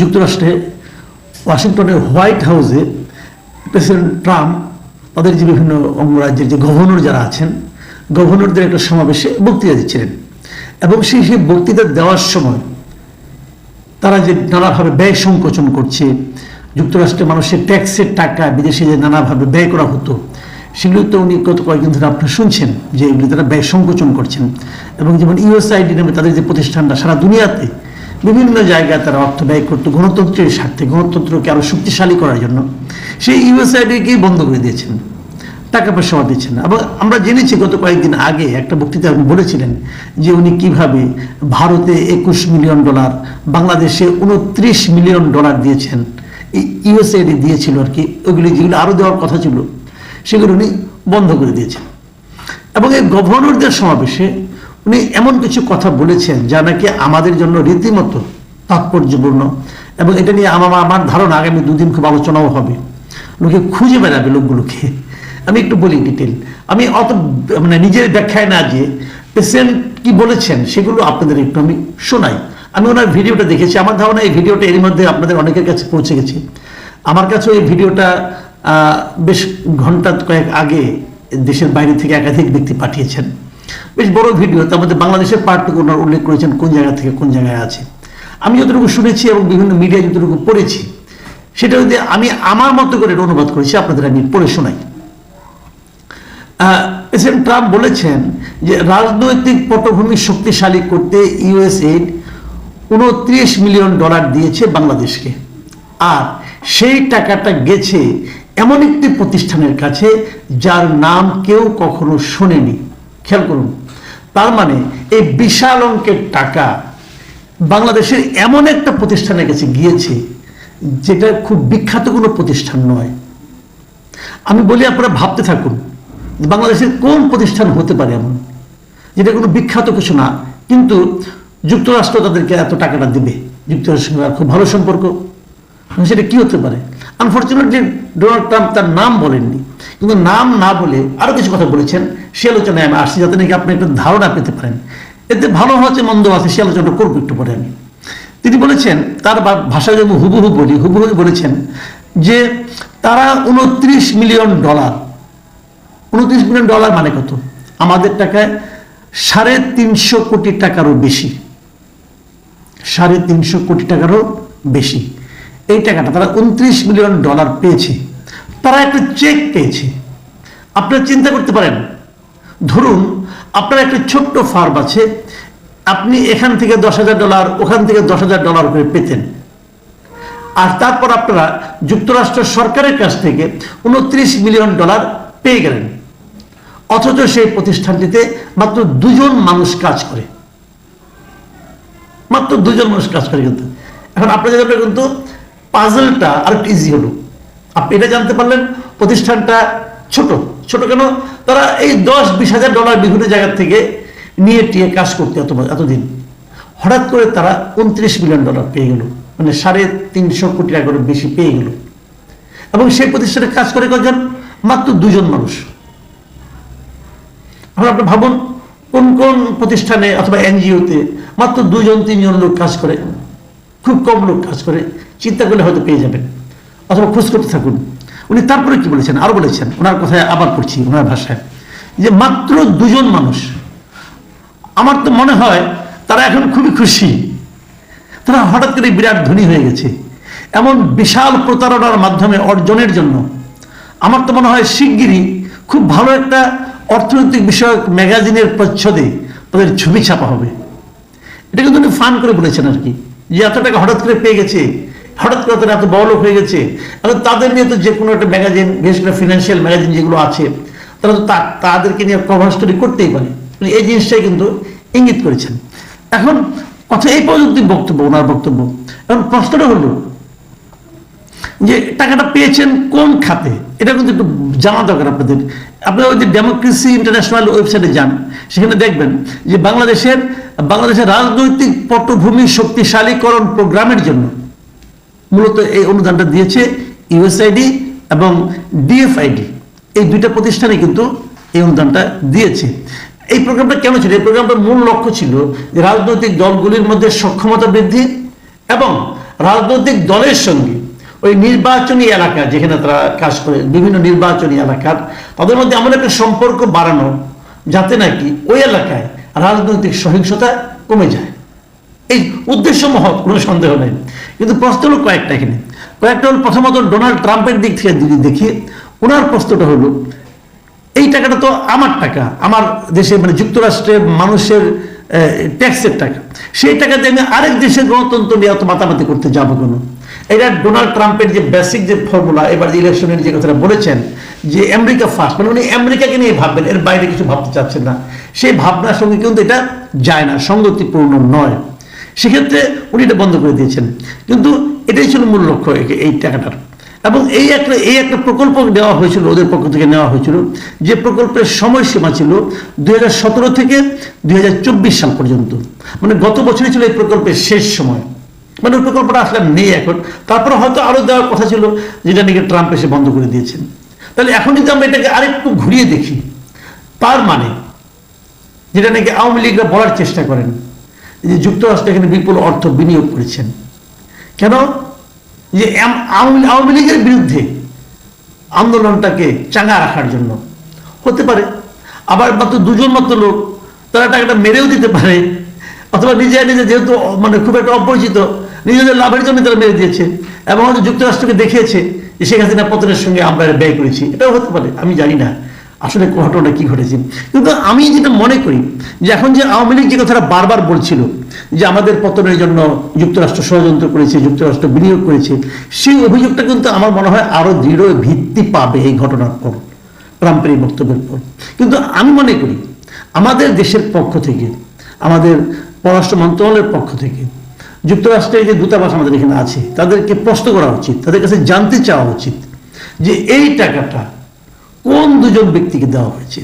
যুক্তরাষ্ট্রে ওয়াশিংটনের হোয়াইট হাউসে প্রেসিডেন্ট ট্রাম্প, তাদের যে বিভিন্ন অঙ্গরাজ্যের যে গভর্নর যারা আছেন, গভর্নরদের একটা সমাবেশে বক্তৃতা দিচ্ছিলেন। এবং সেই সেই বক্তৃতা দেওয়ার সময় তারা যে নানাভাবে ব্যয় সংকোচন করছে, যুক্তরাষ্ট্রের মানুষের ট্যাক্সের টাকা, বিদেশে যে নানাভাবে ব্যয় করা হতো, সেগুলো তো উনি গত কয়েকদিন ধরে আপনারা শুনছেন যে এগুলি তারা ব্যয় সংকোচন করছেন। এবং যেমন ইউএসআইডি নামে তাদের যে প্রতিষ্ঠানটা সারা দুনিয়াতে বিভিন্ন জায়গায় তারা অর্থ ব্যয় করতো, গণতন্ত্রের স্বার্থে, গণতন্ত্রকে আরও শক্তিশালী করার জন্য। সেই ইউএসআইডিকেই বন্ধ করে দিয়েছেন। টাকা পয়সা দিচ্ছেন এবং আমরা জেনেছি গত কয়েকদিন আগে একটা বক্তৃতা উনি বলেছিলেন যে উনি কীভাবে ভারতে একুশ মিলিয়ন ডলার, বাংলাদেশে উনত্রিশ মিলিয়ন ডলার দিয়েছেন। ইউএসএডি দিয়েছিল আর কি। ওগুলি যেগুলো আরও দেওয়ার কথা ছিল, সেগুলো উনি বন্ধ করে দিয়েছেন। এবং এই গভর্নরদের সমাবেশে উনি এমন কিছু কথা বলেছেন যা নাকি আমাদের জন্য রীতিমতো তাৎপর্যপূর্ণ এবং এটা নিয়ে আমার আমার ধারণা আগামী দুদিন খুব আলোচনাও হবে। লোকে খুঁজে বেড়াবে লোকগুলোকে। আমি একটু বলি ডিটেল আমি অত মানে নিজের ব্যাখ্যায় না যে পেশেন্ট কি বলেছেন সেগুলো আপনাদের একটু আমি শোনাই। আমি ওনার ভিডিওটা দেখেছি। আমার ধারণা এই ভিডিওটা এর মধ্যে আপনাদের অনেকের কাছে পৌঁছে গেছে। আমার কাছেও এই ভিডিওটা বেশ ঘণ্টা কয়েক আগে দেশের বাইরে থেকে একাধিক ব্যক্তি পাঠিয়েছেন। বেশ বড় ভিডিও, তার মধ্যে বাংলাদেশের পার্টটুকু ওনার উল্লেখ করেছেন কোন জায়গা থেকে কোন জায়গায় আছে। আমি যতটুকু শুনেছি এবং বিভিন্ন মিডিয়ায় যতটুকু পড়েছি, সেটা যদি আমি আমার মতো করে অনুবাদ করেছি, আপনাদের আমি পড়ে শোনাই। প্রেসিডেন্ট ট্রাম্প বলেছেন যে রাজনৈতিক পটভূমি শক্তিশালী করতে ইউএসএইড উনত্রিশ মিলিয়ন ডলার দিয়েছে বাংলাদেশকে। আর সেই টাকাটা গেছে এমন একটি প্রতিষ্ঠানের কাছে যার নাম কেউ কখনো শোনেনি। খেয়াল করুন। তার মানে এই বিশাল অঙ্কের টাকা বাংলাদেশের এমন একটা প্রতিষ্ঠানের কাছে গিয়েছে যেটা খুব বিখ্যাত কোনো প্রতিষ্ঠান নয়। আমি বলি আপনারা ভাবতে থাকুন, বাংলাদেশের কোন প্রতিষ্ঠান হতে পারে এমন, যেটা কোনো বিখ্যাত কিছু না, কিন্তু যুক্তরাষ্ট্র তাদেরকে এত টাকাটা দেবে। যুক্তরাষ্ট্রের সঙ্গে খুব ভালো সম্পর্ক। সেটা কি হতে পারে? আনফর্চুনেটলি ডোনাল্ড ট্রাম্প তার নাম বলেননি। কিন্তু নাম না বলে আরও কিছু কথা বলেছেন। সে আলোচনায় আমি আসছি, যাতে নাকি আপনি একটা ধারণা পেতে পারেন। এতে ভালো হচ্ছে মন্দ আছে, সে আলোচনা করব একটু পরে আমি। তিনি বলেছেন, তার ভাষায় যদি হুবহু বলি, হুবহু বলেছেন যে তারা উনত্রিশ মিলিয়ন ডলার। উনত্রিশ মিলিয়ন ডলার মানে কত? আমাদের টাকায় সাড়ে তিনশো কোটি টাকারও বেশি। সাড়ে তিনশো কোটি টাকারও বেশি। এই টাকাটা তারা উনত্রিশ মিলিয়ন ডলার পেয়েছে। তারা একটা চেক পেয়েছে। আপনারা চিন্তা করতে পারেন। ধরুন, আপনার একটা ছোট্ট ফার্ম আছে। আপনি এখান থেকে দশ হাজার ডলার, ওখান থেকে দশ হাজার ডলার করে পেতেন। আর তারপর আপনারা যুক্তরাষ্ট্র সরকারের কাছ থেকে উনত্রিশ মিলিয়ন ডলার পেয়ে গেলেন। অথচ সেই প্রতিষ্ঠানটিতে মাত্র দুজন মানুষ কাজ করে। মাত্র দুজন মানুষ কাজ করে কিন্তু। এখন আপনাদের কিন্তু পাজলটা আরেকটু ইজি হলো। আপনি এটা জানতে পারলেন, প্রতিষ্ঠানটা ছোট। ছোট কেন? তারা এই দশ বিশ হাজার ডলার বিভিন্ন জায়গা থেকে নিয়ে টিয়ে কাজ করতে এত এতদিন। হঠাৎ করে তারা উনত্রিশ মিলিয়ন ডলার পেয়ে গেল। মানে সাড়ে তিনশো কোটি টাকার বেশি পেয়ে গেল। এবং সেই প্রতিষ্ঠানে কাজ করে কজন মাত্র দুজন মানুষ। এখন আপনি ভাবুন, কোন কোন প্রতিষ্ঠানে অথবা এনজিওতে মাত্র দুজন, তিনজন লোক কাজ করে? খুব কম লোক কাজ করে, চিন্তা করলে হয়তো পেয়ে যাবেন। অথবা খোঁজ করতে থাকুন। উনি তারপরে কি বলেছেন? আরও বলেছেন, ওনার কথায় আবার পড়ছি, ওনার ভাষায়। যে মাত্র দুজন মানুষ, আমার তো মনে হয় তারা এখন খুবই খুশি। তারা হঠাৎ করে বিরাট ধনী হয়ে গেছে। এমন বিশাল প্রতারণার মাধ্যমে অর্জনের জন্য। আমার তো মনে হয় শিগগিরই খুব ভালো একটা অর্থনৈতিক বিষয়ক ম্যাগাজিনের প্রচ্ছদে তাদের ছবি ছাপা হবে। এটা কিন্তু উনি ফান করে বলেছেন আর কি। যে এত টাকা হঠাৎ করে পেয়ে গেছে, হঠাৎ করে তারা এত বড় লোক হয়ে গেছে এখন তাদের নিয়ে তো যে কোনো একটা ম্যাগাজিন বিশেষ করে ফিনান্সিয়াল ম্যাগাজিন যেগুলো আছে, তারা তো তাদেরকে নিয়ে কভার স্টোরি করতেই পারে। এই জিনিসটাই কিন্তু ইঙ্গিত করেছেন। এখন কথা এই পর্যন্ত বক্তব্য, ওনার বক্তব্য। এখন প্রশ্নটা হলো যে টাকাটা পেয়েছেন কোন খাতে? এটা কিন্তু একটু জানা দরকার আপনাদের। আপনারা ওই যে ডেমোক্রেসি ইন্টারন্যাশনাল ওয়েবসাইটে যান, সেখানে দেখবেন যে বাংলাদেশের বাংলাদেশের রাজনৈতিক পটভূমি শক্তিশালীকরণ প্রোগ্রামের জন্য মূলত এই অনুদানটা দিয়েছে ইউএসআইডি এবং ডিএফআইডি। এই দুইটা প্রতিষ্ঠানে কিন্তু এই অনুদানটা দিয়েছে। এই প্রোগ্রামটা কেন ছিল? এই প্রোগ্রামটার মূল লক্ষ্য ছিল যে রাজনৈতিক দলগুলির মধ্যে সক্ষমতা বৃদ্ধি এবং রাজনৈতিক দলের সঙ্গে ওই নির্বাচনী এলাকা যেখানে তারা কাজ করে, বিভিন্ন নির্বাচনী এলাকার তাদের মধ্যে এমন একটা সম্পর্ক বাড়ানো যাতে নাকি ওই এলাকায় রাজনৈতিক সহিংসতা কমে যায়। এই উদ্দেশ্য মহৎ কোনো সন্দেহ নেই। কিন্তু প্রশ্ন হলো কয়েকটা এখানে। কয়েকটা হলো প্রথমত ডোনাল্ড ট্রাম্পের দিক থেকে যদি দেখি, ওনার প্রশ্নটা হলো, এই টাকাটা তো আমার টাকা, আমার দেশে মানে যুক্তরাষ্ট্রের মানুষের ট্যাক্সের টাকা। সেই টাকাতে আমি আরেক দেশের গণতন্ত্র নিয়ে অত মাতামাতি করতে যাব কেন? এটা ডোনাল্ড ট্রাম্পের যে বেসিক যে ফর্মুলা এবার যে ইলেকশনের যে কথাটা বলেছেন, যে আমেরিকা ফার্স্ট মানে উনি আমেরিকাকে নিয়ে ভাববেন, এর বাইরে কিছু ভাবতে চাচ্ছেন না। সেই ভাবনার সঙ্গে কিন্তু এটা যায় না, সঙ্গতিপূর্ণ নয়। সেক্ষেত্রে উনি এটা বন্ধ করে দিয়েছেন। কিন্তু এটাই ছিল মূল লক্ষ্য এই টাকাটার। এবং এই একটা এই একটা প্রকল্প নেওয়া হয়েছিল, ওদের পক্ষ থেকে নেওয়া হয়েছিল, যে প্রকল্পের সময়সীমা ছিল দুই হাজার সতেরো থেকে দু হাজার চব্বিশ সাল পর্যন্ত। মানে গত বছরই ছিল এই প্রকল্পের শেষ সময়। মানে প্রকল্পটা আসলে নেই এখন। তারপরে হয়তো আরও দেওয়ার কথা ছিল, যেটা নাকি ট্রাম্প এসে বন্ধ করে দিয়েছেন। তাহলে এখন যদি আমরা এটাকে আরেকটু ঘুরিয়ে দেখি, তার মানে যেটা নাকি আওয়ামী লীগরা বলার চেষ্টা করেন যে যুক্তরাষ্ট্র এখানে বিপুল অর্থ বিনিয়োগ করেছেন। কেন? যে আওয়ামী লীগের বিরুদ্ধে আন্দোলনটাকে চাঙ্গা রাখার জন্য। হতে পারে। আবার মাত্র দুজন মাত্র লোক, তারা টাকাটা মেরেও দিতে পারে। অথবা নিজে নিজে যেহেতু মানে খুব একটা অপরিচিত নিজেদের লাভের জন্য তারা মেরে দিয়েছে। এবং হয়তো যুক্তরাষ্ট্রকে দেখিয়েছে যে শেখ হাসিনা পতনের সঙ্গে আমরা ব্যয় করেছি। এটাও হতে পারে, আমি জানি না। আসলে ঘটনা কি ঘটেছে? কিন্তু আমি যেটা মনে করি, যে এখন যে আওয়ামী লীগ যে কথাটা বারবার বলছিল, যে আমাদের পতনের জন্য যুক্তরাষ্ট্র ষড়যন্ত্র করেছে, যুক্তরাষ্ট্র বিনিয়োগ করেছে, সেই অভিযোগটা কিন্তু আমার মনে হয় আরও দৃঢ় ভিত্তি পাবে এই ঘটনার পর, ট্রাম্পের এই বক্তব্যের পর। কিন্তু আমি মনে করি, আমাদের দেশের পক্ষ থেকে, আমাদের পররাষ্ট্র মন্ত্রণালয়ের পক্ষ থেকে যুক্তরাষ্ট্রের যে দূতাবাস আমাদের এখানে আছে, তাদেরকে প্রশ্ন করা উচিত, তাদের কাছে জানতে চাওয়া উচিত যে এই টাকাটা কোন দুজন ব্যক্তিকে দেওয়া হয়েছে।